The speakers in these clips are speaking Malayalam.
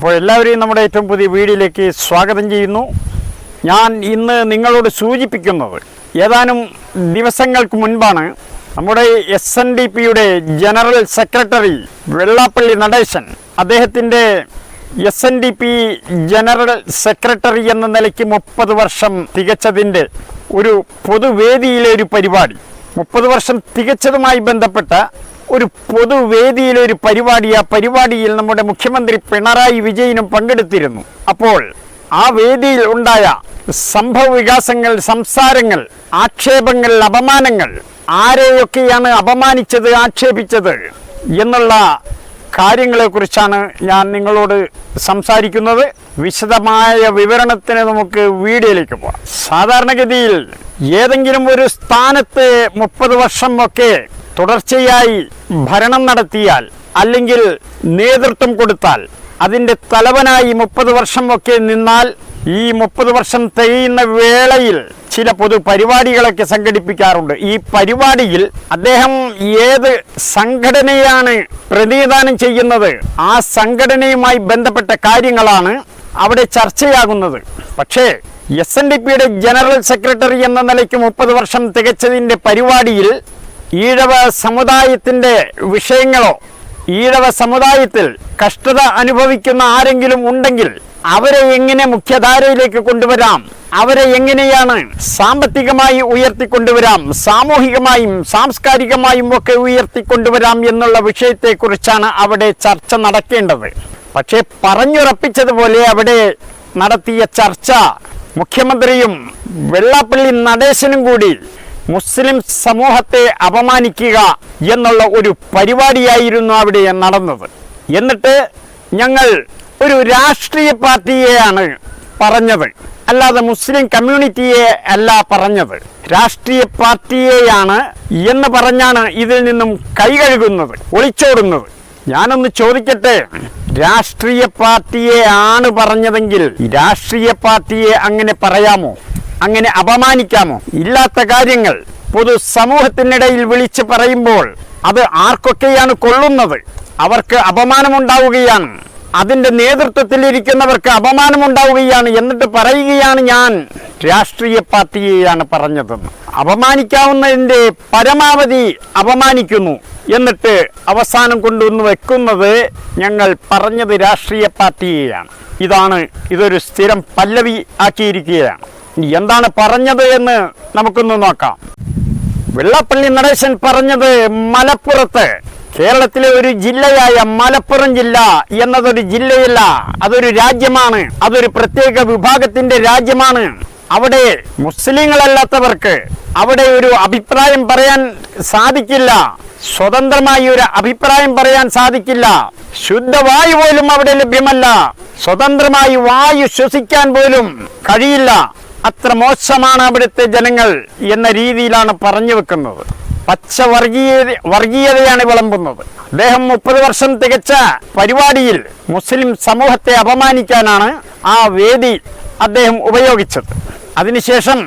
അപ്പോൾ എല്ലാവരെയും നമ്മുടെ ഏറ്റവും പുതിയ വീഡിയോയിലേക്ക് സ്വാഗതം ചെയ്യുന്നു. ഞാൻ ഇന്ന് നിങ്ങളോട് സൂചിപ്പിക്കുന്നത് ഏതാനും ദിവസങ്ങൾക്ക് മുൻപാണ് നമ്മുടെ എസ് എൻ ഡി പിയുടെ ജനറൽ സെക്രട്ടറി വെള്ളാപ്പള്ളി നടേശൻ അദ്ദേഹത്തിന്റെ S N D P general secretary എന്ന നിലയ്ക്ക് മുപ്പത് വർഷം തികച്ചതിന്റെ ഒരു പൊതുവേദിയിലെ ഒരു പരിപാടി. മുപ്പത് വർഷം തികച്ചതുമായി ബന്ധപ്പെട്ട ഒരു പൊതുവേദിയിൽ ഒരു പരിപാടി ആ പരിപാടിയിൽ നമ്മുടെ മുഖ്യമന്ത്രി പിണറായി വിജയനും പങ്കെടുത്തിരുന്നു. അപ്പോൾ ആ വേദിയിൽ ഉണ്ടായ സംഭവ വികാസങ്ങൾ സംസാരങ്ങൾ ആക്ഷേപങ്ങൾ അപമാനങ്ങൾ ആരെയൊക്കെയാണ് അപമാനിച്ചത് ആക്ഷേപിച്ചത് എന്നുള്ള കാര്യങ്ങളെക്കുറിച്ചാണ് ഞാൻ നിങ്ങളോട് സംസാരിക്കുന്നത്. വിശദമായ വിവരണത്തിന് നമുക്ക് വീഡിയോയിലേക്ക് പോകാം സാധാരണഗതിയിൽ ഏതെങ്കിലും ഒരു സ്ഥാനത്ത് മുപ്പത് വർഷം ഒക്കെ തുടർച്ചയായി ഭരണം നടത്തിയാൽ അല്ലെങ്കിൽ നേതൃത്വം കൊടുത്താൽ അതിന്റെ തലവനായി മുപ്പത് വർഷം ഒക്കെ നിന്നാൽ ഈ മുപ്പത് വർഷം തികയുന്ന വേളയിൽ ചില പൊതു പരിപാടികളൊക്കെ സംഘടിപ്പിക്കാറുണ്ട്. ഈ പരിപാടിയിൽ അദ്ദേഹം ഏത് സംഘടനയാണ് പ്രതിനിധാനം ചെയ്യുന്നത് ആ സംഘടനയുമായി ബന്ധപ്പെട്ട കാര്യങ്ങളാണ് അവിടെ ചർച്ചയാകുന്നത്. പക്ഷേ എസ് എൻ ഡി പിയുടെ ജനറൽ സെക്രട്ടറി എന്ന നിലയ്ക്ക് മുപ്പത് വർഷം തികച്ചതിന്റെ പരിപാടിയിൽ ഈഴവ സമുദായത്തിന്റെ വിഷയങ്ങളോ ഈഴവ സമുദായത്തിൽ കഷ്ടത അനുഭവിക്കുന്ന ആരെങ്കിലും ഉണ്ടെങ്കിൽ അവരെ എങ്ങനെ മുഖ്യധാരയിലേക്ക് കൊണ്ടുവരാം? അവരെ എങ്ങനെയാണ് സാമ്പത്തികമായി ഉയർത്തിക്കൊണ്ടുവരാം? സാമൂഹികമായും സാംസ്കാരികമായും ഒക്കെ ഉയർത്തിക്കൊണ്ടുവരാം എന്നുള്ള വിഷയത്തെക്കുറിച്ചാണ് അവിടെ ചർച്ച നടക്കേണ്ടത്. പക്ഷേ പറഞ്ഞുറപ്പിച്ചതുപോലെ അവിടെ നടത്തിയ ചർച്ച മുഖ്യമന്ത്രിയും വെള്ളാപ്പള്ളി നടേശനും കൂടി മുസ്ലിം സമൂഹത്തെ അപമാനിക്കുക എന്നുള്ള ഒരു പരിപാടിയായിരുന്നു അവിടെ നടന്നത്. എന്നിട്ട് ഞങ്ങൾ ഒരു രാഷ്ട്രീയ പാർട്ടിയെയാണ് പറഞ്ഞത്. അല്ലാതെ മുസ്ലിം കമ്മ്യൂണിറ്റിയെ അല്ല പറഞ്ഞത്. രാഷ്ട്രീയ പാർട്ടിയെയാണ് എന്ന് പറഞ്ഞാണ് ഇതിൽ നിന്നും കൈകഴുകുന്നത് ഒളിച്ചോടുന്നത്. ഞാനൊന്ന് ചോദിക്കട്ടെ രാഷ്ട്രീയ പാർട്ടിയെ ആണ് പറഞ്ഞതെങ്കിൽ രാഷ്ട്രീയ പാർട്ടിയെ അങ്ങനെ പറയാമോ? അങ്ങനെ അപമാനിക്കാമോ? ഇല്ലാത്ത കാര്യങ്ങൾ പൊതു സമൂഹത്തിനിടയിൽ വിളിച്ച് പറയുമ്പോൾ അത് ആർക്കൊക്കെയാണ് കൊള്ളുന്നത്? അവർക്ക് അപമാനമുണ്ടാവുകയാണ്. അതിന്റെ നേതൃത്വത്തിലിരിക്കുന്നവർക്ക് അപമാനമുണ്ടാവുകയാണ് എന്നിട്ട് പറയുകയാണ് ഞാൻ. രാഷ്ട്രീയ പാർട്ടിയെയാണ് പറഞ്ഞതെന്ന് അപമാനിക്കാവുന്നതിന്റെ പരമാവധി അപമാനിക്കുന്നു. എന്നിട്ട് അവസാനം കൊണ്ടുവന്ന് വെക്കുന്നത് ഞങ്ങൾ പറഞ്ഞത് രാഷ്ട്രീയ പാർട്ടിയെയാണ്. ഇതാണ് ഇതൊരു സ്ഥിരം പല്ലവി ആക്കിയിരിക്കുകയാണ്. എന്താണ് പറഞ്ഞത് എന്ന് നമുക്കൊന്ന് നോക്കാം. വെള്ളപ്പള്ളി നടേശൻ പറഞ്ഞത് മലപ്പുറത്ത്. കേരളത്തിലെ ഒരു ജില്ലയായ മലപ്പുറം ജില്ല എന്നതൊരു ജില്ലയല്ല അതൊരു രാജ്യമാണ് അതൊരു പ്രത്യേക വിഭാഗത്തിന്റെ രാജ്യമാണ്. അവിടെ മുസ്ലിങ്ങളല്ലാത്തവർക്ക് അവിടെ ഒരു അഭിപ്രായം പറയാൻ സാധിക്കില്ല. സ്വതന്ത്രമായി ഒരു അഭിപ്രായം പറയാൻ സാധിക്കില്ല. ശുദ്ധവായു പോലും അവിടെ ലഭ്യമല്ല. സ്വതന്ത്രമായി വായു ശ്വസിക്കാൻ പോലും കഴിയില്ല. അത്ര മോശമാണ് അവിടുത്തെ ജനങ്ങൾ എന്ന രീതിയിലാണ് പറഞ്ഞു വെക്കുന്നത്. പച്ച വർഗീയ വർഗീയതയാണ് വിളമ്പുന്നത്. അദ്ദേഹം മുപ്പത് വർഷം തികച്ച പരിപാടിയിൽ മുസ്ലിം സമൂഹത്തെ അപമാനിക്കാനാണ് ആ വേദി അദ്ദേഹം ഉപയോഗിച്ചത്. അതിനുശേഷം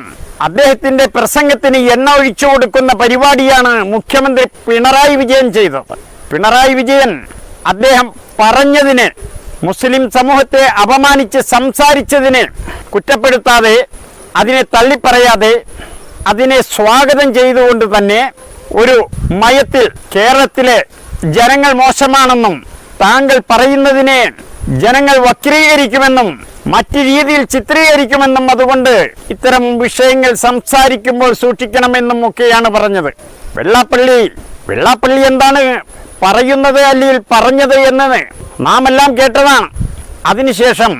അദ്ദേഹത്തിന്റെ പ്രസംഗത്തിന് എണ്ണ ഒഴിച്ചു കൊടുക്കുന്ന പരിപാടിയാണ് മുഖ്യമന്ത്രി പിണറായി വിജയൻ ചെയ്തത്. പിണറായി വിജയൻ അദ്ദേഹം പറഞ്ഞതിന് മുസ്ലിം സമൂഹത്തെ അപമാനിച്ച് സംസാരിച്ചതിന് കുറ്റപ്പെടുത്താതെ അതിനെ തള്ളിപ്പറയാതെ അതിനെ സ്വാഗതം ചെയ്തുകൊണ്ട് തന്നെ ഒരു മയത്തിൽ കേരളത്തിലെ ജനങ്ങൾ മോശമാണെന്നും താങ്കൾ പറയുന്നതിനെ ജനങ്ങൾ വക്രീകരിക്കുമെന്നും മറ്റു രീതിയിൽ ചിത്രീകരിക്കുമെന്നും അതുകൊണ്ട് ഇത്തരം വിഷയങ്ങൾ സംസാരിക്കുമ്പോൾ സൂക്ഷിക്കണമെന്നും ഒക്കെയാണ് പറഞ്ഞത്. വെള്ളാപ്പള്ളി വെള്ളാപ്പള്ളി എന്താണ് പറയുന്നത് അല്ലെങ്കിൽ പറഞ്ഞത് എന്നത് നാം എല്ലാം കേട്ടതാണ്. അതിനുശേഷം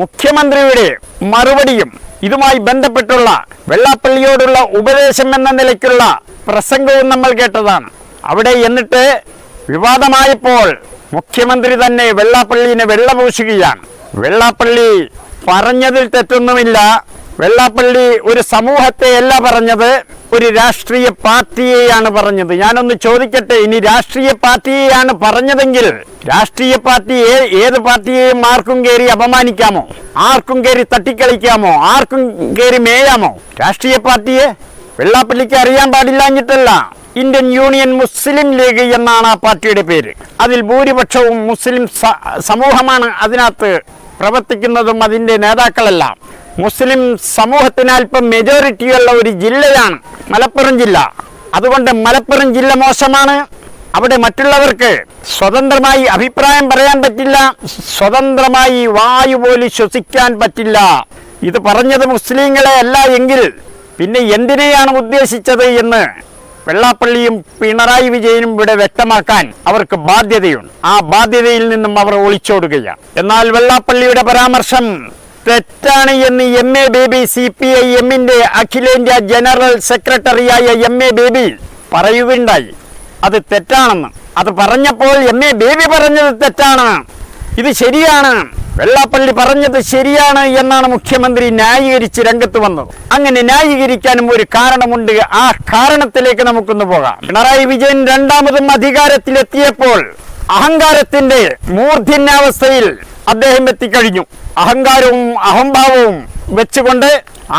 മുഖ്യമന്ത്രിയുടെ മറുപടിയും ഇതുമായി ബന്ധപ്പെട്ടുള്ള വെള്ളാപ്പള്ളിയോടുള്ള ഉപദേശം എന്ന നിലയ്ക്കുള്ള പ്രസംഗവും നമ്മൾ കേട്ടതാണ്. അവിടെ എന്നിട്ട് വിവാദമായപ്പോൾ മുഖ്യമന്ത്രി തന്നെ വെള്ളാപ്പള്ളിനെ വെള്ളപൂശുകയാണ്. വെള്ളാപ്പള്ളി പറഞ്ഞതിൽ തെറ്റൊന്നുമില്ല. വെള്ളാപ്പള്ളി ഒരു സമൂഹത്തെ അല്ല പറഞ്ഞത്. ഒരു രാഷ്ട്രീയ പാർട്ടിയെയാണ് പറഞ്ഞത്. ഞാനൊന്ന് ചോദിക്കട്ടെ ഇനി രാഷ്ട്രീയ പാർട്ടിയെയാണ് പറഞ്ഞതെങ്കിൽ രാഷ്ട്രീയ പാർട്ടിയെ ഏത് പാർട്ടിയെയും ആർക്കും കയറി അപമാനിക്കാമോ? ആർക്കും കയറി തട്ടിക്കളിക്കാമോ? ആർക്കും കയറി മേയാമോ? രാഷ്ട്രീയ പാർട്ടിയെ വെള്ളാപ്പള്ളിക്ക് അറിയാൻ പാടില്ലാഞ്ഞിട്ടല്ല ഇന്ത്യൻ യൂണിയൻ മുസ്ലിം ലീഗ് എന്നാണ് ആ പാർട്ടിയുടെ പേര്. അതിൽ ഭൂരിപക്ഷവും മുസ്ലിം സമൂഹമാണ് അതിനകത്ത് പ്രവർത്തിക്കുന്നതും അതിന്റെ നേതാക്കളെല്ലാം. മുസ്ലിം സമൂഹത്തിന് അല്പം മെജോറിറ്റിയുള്ള ഒരു ജില്ലയാണ് മലപ്പുറം ജില്ല. അതുകൊണ്ട് മലപ്പുറം ജില്ല മോശമാണ്. അവിടെ മറ്റുള്ളവർക്ക് സ്വതന്ത്രമായി അഭിപ്രായം പറയാൻ പറ്റില്ല. സ്വതന്ത്രമായി വായു പോലും ശ്വസിക്കാൻ പറ്റില്ല. ഇത് പറഞ്ഞത് മുസ്ലിങ്ങളെ അല്ല എങ്കിൽ പിന്നെ എന്തിനെയാണ് ഉദ്ദേശിച്ചത് എന്ന് വെള്ളാപ്പള്ളിയും പിണറായി വിജയനും ഇവിടെ വ്യക്തമാക്കാൻ അവർക്ക് ബാധ്യതയുണ്ട്. ആ ബാധ്യതയിൽ നിന്നും അവർ ഒളിച്ചോടുകയാണ്. എന്നാൽ വെള്ളാപ്പള്ളിയുടെ പരാമർശം തെറ്റാണ് എന്ന് M A Baby C P I എമ്മിന്റെ അഖിലേന്ത്യാ ജനറൽ സെക്രട്ടറിയായ എം എ ബേബി പറയുകയുണ്ടായി. അത് തെറ്റാണെന്ന്. അത് പറഞ്ഞപ്പോൾ എം എ ബേബി പറഞ്ഞത് തെറ്റാണ്. ഇത് ശരിയാണ്. വെള്ളാപ്പള്ളി പറഞ്ഞത് ശരിയാണ് എന്നാണ് മുഖ്യമന്ത്രി ന്യായീകരിച്ച് രംഗത്ത് വന്നത്. അങ്ങനെ ന്യായീകരിക്കാനും ഒരു കാരണമുണ്ട്. ആ കാരണത്തിലേക്ക് നമുക്കൊന്ന് പോകാം. പിണറായി വിജയൻ രണ്ടാമതും അധികാരത്തിലെത്തിയപ്പോൾ അഹങ്കാരത്തിന്റെ മൂർധന്യാവസ്ഥയിൽ അദ്ദേഹം എത്തിക്കഴിഞ്ഞു. അഹങ്കാരവും അഹംഭാവവും വെച്ചുകൊണ്ട്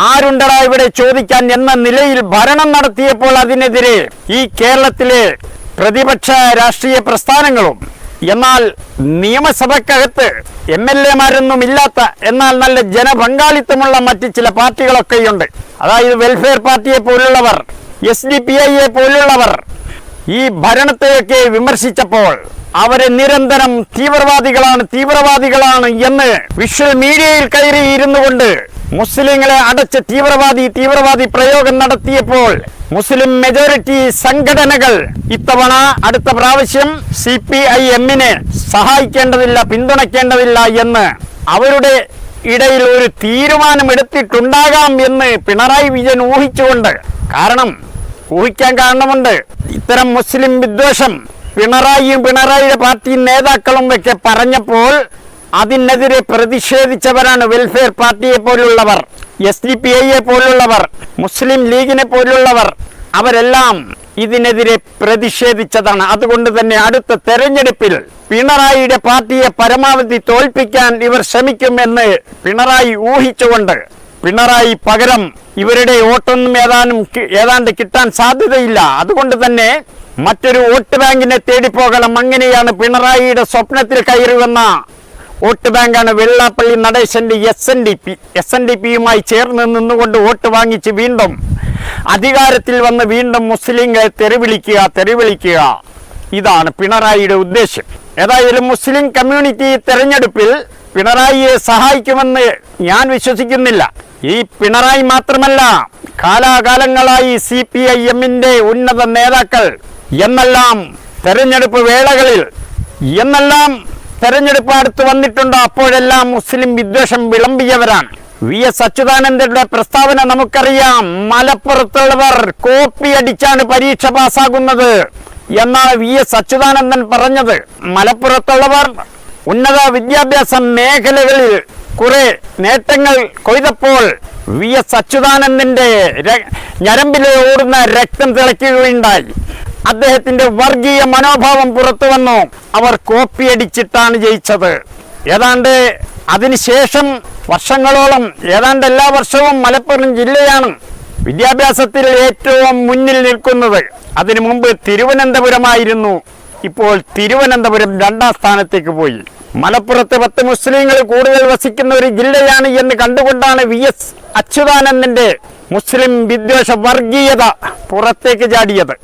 ആരുണ്ടടാ ഇവിടെ ചോദിക്കാൻ എന്ന നിലയിൽ ഭരണം നടത്തിയപ്പോൾ അതിനെതിരെ ഈ കേരളത്തിലെ പ്രതിപക്ഷ രാഷ്ട്രീയ പ്രസ്ഥാനങ്ങളും എന്നാൽ നിയമസഭക്കകത്ത് എം എൽ എമാരൊന്നും ഇല്ലാത്ത എന്നാൽ നല്ല ജനപങ്കാളിത്തമുള്ള മറ്റ് ചില പാർട്ടികളൊക്കെയുണ്ട്. അതായത് വെൽഫെയർ പാർട്ടിയെ പോലുള്ളവർ എസ് ഡി പി ഐയെ പോലുള്ളവർ ഈ ഭരണത്തെയൊക്കെ വിമർശിച്ചപ്പോൾ അവരെ നിരന്തരം തീവ്രവാദികളാണ് തീവ്രവാദികളാണ് എന്ന് വിഷ്വൽ മീഡിയയിൽ കയറി ഇരുന്നു കൊണ്ട് മുസ്ലിങ്ങളെ അടച്ച് തീവ്രവാദി തീവ്രവാദി പ്രയോഗം നടത്തിയപ്പോൾ മുസ്ലിം മെജോറിറ്റി സംഘടനകൾ ഇത്തവണ അടുത്ത പ്രാവശ്യം സി പി ഐ എമ്മിനെ സഹായിക്കേണ്ടതില്ല പിന്തുണയ്ക്കേണ്ടതില്ല എന്ന് അവരുടെ ഇടയിൽ ഒരു തീരുമാനമെടുത്തിട്ടുണ്ടാകാം എന്ന് പിണറായി വിജയൻ ഊഹിച്ചുകൊണ്ട്. കാരണം ഊഹിക്കാൻ കാരണമുണ്ട്. ഇത്തരം മുസ്ലിം വിദ്വേഷം പിണറായിയും പിണറായിയുടെ പാർട്ടി നേതാക്കളും ഒക്കെ പറഞ്ഞപ്പോൾ അതിനെതിരെ പ്രതിഷേധിച്ചവരാണ് വെൽഫെയർ പാർട്ടിയെ പോലുള്ളവർ എസ് ഡി പി ഐയെ പോലുള്ളവർ മുസ്ലിം ലീഗിനെ പോലുള്ളവർ. അവരെല്ലാം ഇതിനെതിരെ പ്രതിഷേധിച്ചതാണ്. അതുകൊണ്ട് തന്നെ അടുത്ത തെരഞ്ഞെടുപ്പിൽ പിണറായിയുടെ പാർട്ടിയെ പരമാവധി തോൽപ്പിക്കാൻ ഇവർ ശ്രമിക്കുമെന്ന് പിണറായി ഊഹിച്ചുകൊണ്ട് പിണറായി പകരം ഇവരുടെ വോട്ടൊന്നും ഏതാനും ഏതാണ്ട് കിട്ടാൻ സാധ്യതയില്ല. അതുകൊണ്ട് തന്നെ മറ്റൊരു വോട്ട് ബാങ്കിനെ തേടിപ്പോകണം അങ്ങനെയാണ് പിണറായിയുടെ സ്വപ്നത്തിൽ കയറി വന്ന വോട്ട് ബാങ്കാണ് Vellappally നടേശന്റെ S N D P S N D പിയുമായി ചേർന്ന് നിന്നുകൊണ്ട് വോട്ട് വാങ്ങിച്ച് വീണ്ടും അധികാരത്തിൽ വന്ന് വീണ്ടും മുസ്ലിങ്ങളെ തെറിവിളിക്കുക തെറിവിളിക്കുക. ഇതാണ് പിണറായിയുടെ ഉദ്ദേശ്യം. ഏതായാലും മുസ്ലിം കമ്മ്യൂണിറ്റി തെരഞ്ഞെടുപ്പിൽ പിണറായിയെ സഹായിക്കുമെന്ന് ഞാൻ വിശ്വസിക്കുന്നില്ല. ഈ പിണറായി മാത്രമല്ല കാലാകാലങ്ങളായി സി പി ഐ എമ്മിന്റെ ഉന്നത നേതാക്കൾ എന്നെല്ലാം തെരഞ്ഞെടുപ്പ് വേളകളിൽ എന്നെല്ലാം തെരഞ്ഞെടുപ്പ് അടുത്ത് വന്നിട്ടുണ്ടോ. അപ്പോഴെല്ലാം മുസ്ലിം വിദ്വേഷം വിളമ്പിയവരാണ്. വി എസ് അച്യുതാനന്ദയുടെ പ്രസ്താവന നമുക്കറിയാം. മലപ്പുറത്തുള്ളവർ കോപ്പി അടിച്ചാണ് പരീക്ഷ പാസ്സാകുന്നത് എന്നാണ് വി എസ് അച്യുതാനന്ദൻ പറഞ്ഞത്. മലപ്പുറത്തുള്ളവർ ഉന്നത വിദ്യാഭ്യാസ മേഖലകളിൽ കുറെ നേട്ടങ്ങൾ കൊയ്തപ്പോൾ വി എസ് അച്യുതാനന്ദന്റെ ഞരമ്പിലെ ഓടുന്ന രക്തം തിളയ്ക്കുകയുണ്ടായി. അദ്ദേഹത്തിന്റെ വർഗീയ മനോഭാവം പുറത്തു വന്നു. അവർ കോപ്പിയടിച്ചിട്ടാണ് ജയിച്ചത്. ഏതാണ്ട് അതിനുശേഷം വർഷങ്ങളോളം ഏതാണ്ട് എല്ലാ വർഷവും മലപ്പുറം ജില്ലയാണ് വിദ്യാഭ്യാസത്തിൽ ഏറ്റവും മുന്നിൽ നിൽക്കുന്നത്. അതിനു മുമ്പ് തിരുവനന്തപുരമായിരുന്നു. ഇപ്പോൾ തിരുവനന്തപുരം രണ്ടാം സ്ഥാനത്തേക്ക് പോയി. മലപ്പുറത്ത് പത്ത് മുസ്ലിങ്ങൾ കൂടുതൽ വസിക്കുന്ന ഒരു ജില്ലയാണ് എന്ന് കണ്ടുകൊണ്ടാണ് വി എസ് അച്യുതാനന്ദന്റെ മുസ്ലിം വിദ്വേഷ വർഗീയത പുറത്തേക്ക് ചാടിയത്.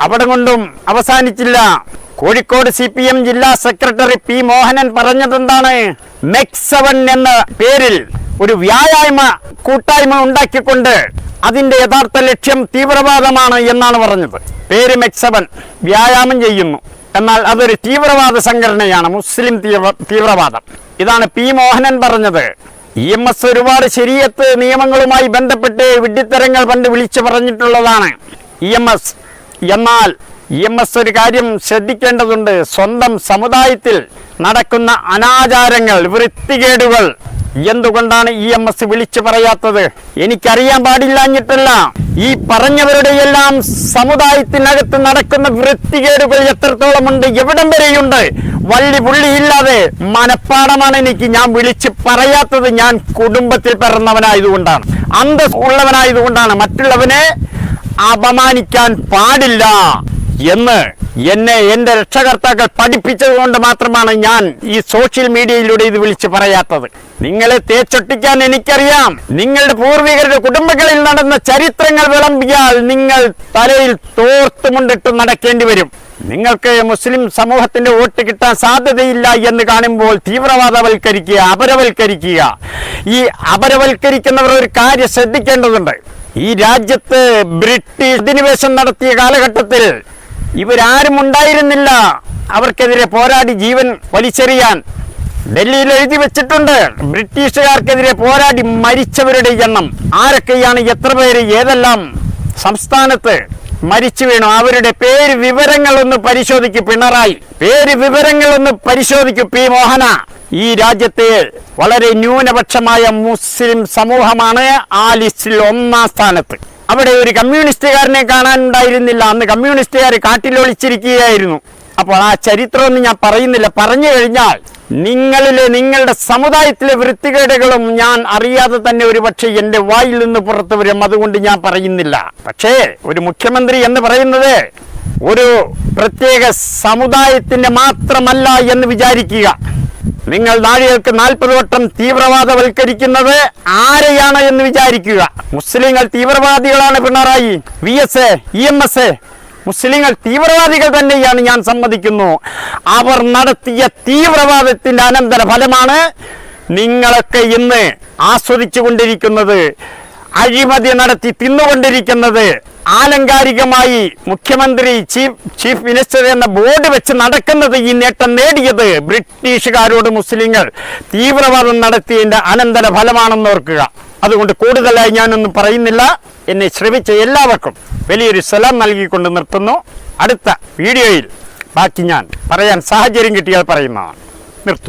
അവിടെ കൊണ്ടും അവസാനിച്ചില്ല. കോഴിക്കോട് സി പി എം ജില്ലാ സെക്രട്ടറി പി മോഹനൻ പറഞ്ഞതെന്താണ്? മെക്സവൻ എന്ന പേരിൽ ഒരു വ്യായാമ കൂട്ടായ്മ ഉണ്ടാക്കിക്കൊണ്ട് അതിന്റെ യഥാർത്ഥ ലക്ഷ്യം തീവ്രവാദമാണ് എന്നാണ് പറഞ്ഞത്. പേര് മെക്സവൻ വ്യായാമം ചെയ്യുന്നു. എന്നാൽ അതൊരു തീവ്രവാദ സംഘടനയാണ്. മുസ്ലിം തീവ്ര തീവ്രവാദം. ഇതാണ് പി മോഹനൻ പറഞ്ഞത്. ഇ എം എസ് ഒരുപാട് ശരീരത്ത് നിയമങ്ങളുമായി ബന്ധപ്പെട്ട് വിഡ്ഢിത്തരങ്ങൾ പണ്ട് വിളിച്ചു പറഞ്ഞിട്ടുള്ളതാണ്. ഇ എം എസ് എന്നാൽ ഇ എം എസ് ഒരു കാര്യം ശ്രദ്ധിക്കേണ്ടതുണ്ട്. സ്വന്തം സമുദായത്തിൽ നടക്കുന്ന അനാചാരങ്ങൾ വൃത്തികേടുകൾ എന്തുകൊണ്ടാണ് ഇ എം എസ് വിളിച്ചു പറയാത്തത്? എനിക്കറിയാൻ പാടില്ലാഞ്ഞിട്ടല്ല. ഈ പറഞ്ഞവരുടെ എല്ലാം സമുദായത്തിനകത്ത് നടക്കുന്ന വൃത്തികേടുകൾ എത്രത്തോളം ഉണ്ട് എവിടം വരെയുണ്ട്? വള്ളി പുള്ളിയില്ലാതെ മനപ്പാടമാണ് എനിക്ക് ഞാൻ വിളിച്ച് പറയാത്തത്. ഞാൻ കുടുംബത്തിൽ പിറന്നവനായതുകൊണ്ടാണ്. അന്തസ് ഉള്ളവനായതുകൊണ്ടാണ് മറ്റുള്ളവനെ അപമാനിക്കാൻ പാടില്ല. എന്ന് എന്നെ എന്റെ രക്ഷകർത്താക്കൾ പഠിപ്പിച്ചത് കൊണ്ട് മാത്രമാണ് ഞാൻ ഈ സോഷ്യൽ മീഡിയയിലൂടെ ഇത് വിളിച്ച് പറയാത്തത്. നിങ്ങളെ തേച്ചൊട്ടിക്കാൻ എനിക്കറിയാം. നിങ്ങളുടെ പൂർവികരുടെ കുടുംബങ്ങളിൽ നടന്ന ചരിത്രങ്ങൾ വിളമ്പിയാൽ നിങ്ങൾ തലയിൽ തോർത്തുമുണ്ടിട്ട് നടക്കേണ്ടി വരും. നിങ്ങൾക്ക് മുസ്ലിം സമൂഹത്തിന്റെ വോട്ട് കിട്ടാൻ സാധ്യതയില്ല എന്ന് കാണുമ്പോൾ തീവ്രവാദവൽക്കരിക്കുക അപരവൽക്കരിക്കുക. ഈ അപരവൽക്കരിക്കുന്നവർ ഒരു കാര്യം ശ്രദ്ധിക്കേണ്ടതുണ്ട്. ഈ രാജ്യത്ത് ബ്രിട്ടീഷ് അധിനിവേശം നടത്തിയ കാലഘട്ടത്തിൽ ഇവരാരും ഉണ്ടായിരുന്നില്ല. അവർക്കെതിരെ പോരാടി ജീവൻ വലിച്ചെറിയാൻ. ഡൽഹിയിൽ എഴുതി വെച്ചിട്ടുണ്ട് ബ്രിട്ടീഷുകാർക്കെതിരെ പോരാടി മരിച്ചവരുടെ എണ്ണം. ആരൊക്കെയാണ് എത്ര പേര് ഏതെല്ലാം? സംസ്ഥാനത്ത് മരിച്ചു വീണു. അവരുടെ പേര് വിവരങ്ങൾ ഒന്ന് പരിശോധിക്കും പിണറായി. പേര് വിവരങ്ങൾ ഒന്ന് പരിശോധിക്കും പി മോഹന. ഈ രാജ്യത്തെ വളരെ ന്യൂനപക്ഷമായ മുസ്ലിം സമൂഹമാണ് ആ ലിസ്റ്റിൽ ഒന്നാം സ്ഥാനത്ത്. അവിടെ ഒരു കമ്മ്യൂണിസ്റ്റുകാരനെ കാണാനുണ്ടായിരുന്നില്ല. അന്ന് കമ്മ്യൂണിസ്റ്റുകാർ കാട്ടിലൊളിച്ചിരിക്കുകയായിരുന്നു അപ്പോൾ ആ ചരിത്രമൊന്നും ഞാൻ പറയുന്നില്ല. പറഞ്ഞു കഴിഞ്ഞാൽ നിങ്ങളിലെ നിങ്ങളുടെ സമുദായത്തിലെ വൃത്തികേടുകളും ഞാൻ അറിയാതെ തന്നെ ഒരു പക്ഷേ എന്റെ വായിൽ നിന്ന് പുറത്തു വരും. അതുകൊണ്ട് ഞാൻ പറയുന്നില്ല. പക്ഷേ ഒരു മുഖ്യമന്ത്രി എന്ന് പറയുന്നത് ഒരു പ്രത്യേക സമുദായത്തിന്റെ മാത്രമല്ല എന്ന് വിചാരിക്കുക. നിങ്ങൾ നാഴികൾക്ക് നാൽപ്പത് വട്ടം തീവ്രവാദവൽക്കരിക്കുന്നത് ആരെയാണ് എന്ന് വിചാരിക്കുക. മുസ്ലിങ്ങൾ തീവ്രവാദികളാണ് പിണറായി. വി എസ് എ ഇ എം എസ് എ. മുസ്ലിങ്ങൾ തീവ്രവാദികൾ തന്നെയാണ് ഞാൻ സമ്മതിക്കുന്നു. അവർ നടത്തിയ തീവ്രവാദത്തിന്റെ അനന്തര ഫലമാണ് നിങ്ങളൊക്കെ ഇന്ന് ആസ്വദിച്ചു കൊണ്ടിരിക്കുന്നത് അഴിമതി നടത്തി തിന്നുകൊണ്ടിരിക്കുന്നത്. ആലങ്കാരികമായി മുഖ്യമന്ത്രി ചീഫ് ചീഫ് മിനിസ്റ്റർ എന്ന ബോർഡ് വെച്ച് നടക്കുന്നത് ഈ നേട്ടം നേടിയത് ബ്രിട്ടീഷുകാരോട് മുസ്ലിങ്ങൾ തീവ്രവാദം നടത്തിയതിന്റെ അനന്തര ഫലമാണെന്ന് ഓർക്കുക. അതുകൊണ്ട് കൂടുതലായി ഞാനൊന്നും പറയുന്നില്ല. എന്നെ ശ്രമിച്ച എല്ലാവർക്കും വലിയൊരു സലാം നൽകിക്കൊണ്ട് നിർത്തുന്നു. അടുത്ത വീഡിയോയിൽ ബാക്കി ഞാൻ പറയാൻ സാഹചര്യം കിട്ടിയാൽ പറയുന്നതാണ്. നിർത്തുന്നു.